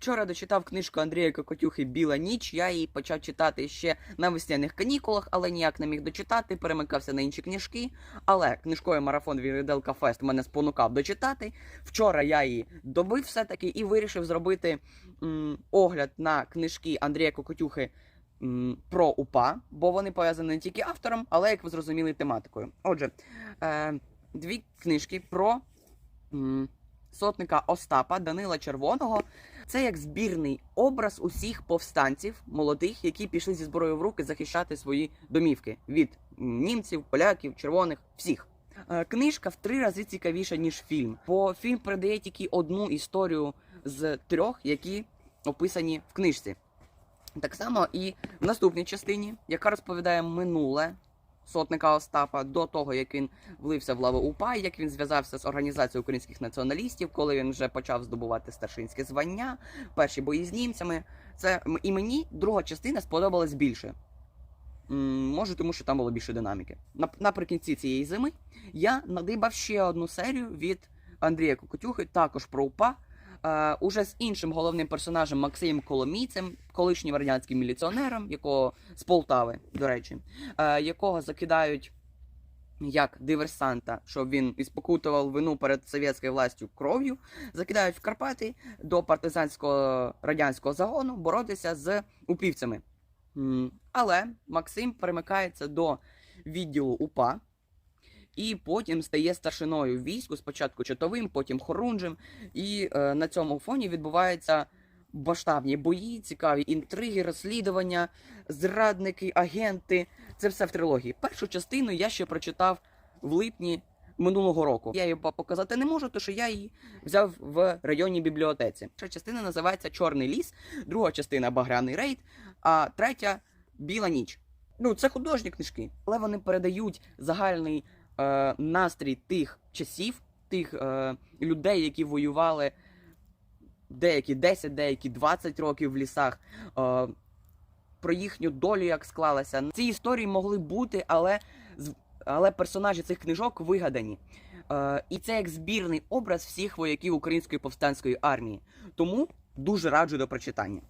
Вчора дочитав книжку Андрія Кокотюхи Біла ніч. Я її почав читати ще на весняних канікулах, але ніяк не міг дочитати, перемикався на інші книжки. Але книжковий марафон Віріделка Фест мене спонукав дочитати. Вчора я її добив все-таки і вирішив зробити м, огляд на книжки Андрія Кокотюхи м, про УПА, бо вони пов'язані не тільки автором, але як ви зрозуміли тематикою. Отже, е, дві книжки про м, сотника Остапа Данила Червоного. Це як збірний образ усіх повстанців молодих, які пішли зі зброєю в руки захищати свої домівки від німців, поляків, червоних, всіх. Е, Книжка в три рази цікавіша, ніж фільм, бо фільм передає тільки одну історію з трьох, які описані в книжці. Так само і в наступній частині, яка розповідає минуле сотника Остапа до того, як він влився в лаву УПА, як він зв'язався з організацією українських націоналістів, коли він вже почав здобувати старшинське звання, перші бої з німцями. Це і мені друга частина сподобалась більше. Може, тому що там було більше динаміки. Наприкінці цієї зими я надибав ще одну серію від Андрія Кокотюхи, також про УПА. Е, уже з іншим головним персонажем Максимом Коломійцем, колишнім радянським міліціонером, якого з Полтави, до речі, е, якого закидають як диверсанта, щоб він іспокутував вину перед совєтською властю кров'ю, закидають в Карпати до партизанського радянського загону боротися з упівцями. Але Максим перемикається до відділу УПА. І потім стає старшиною війську, спочатку чотовим, потім хорунжем. І е, на цьому фоні відбуваються масштабні бої, цікаві інтриги, розслідування, зрадники, агенти. Це все в трилогії. Першу частину я ще прочитав в липні минулого року. Я її показати не можу, тому що я її взяв в районній бібліотеці. Перша частина називається Чорний ліс, друга частина Багряний рейд, а третя Біла ніч. Ну, це художні книжки, але вони передають загальний е, настрій тих часів, тих е, людей, які воювали деякі 10, деякі 20 років в лісах. Е, про їхню долю як склалася. Ці історії могли бути, але, але персонажі цих книжок вигадані. Е, і це як збірний образ всіх вояків Української повстанської армії. Тому дуже раджу до прочитання.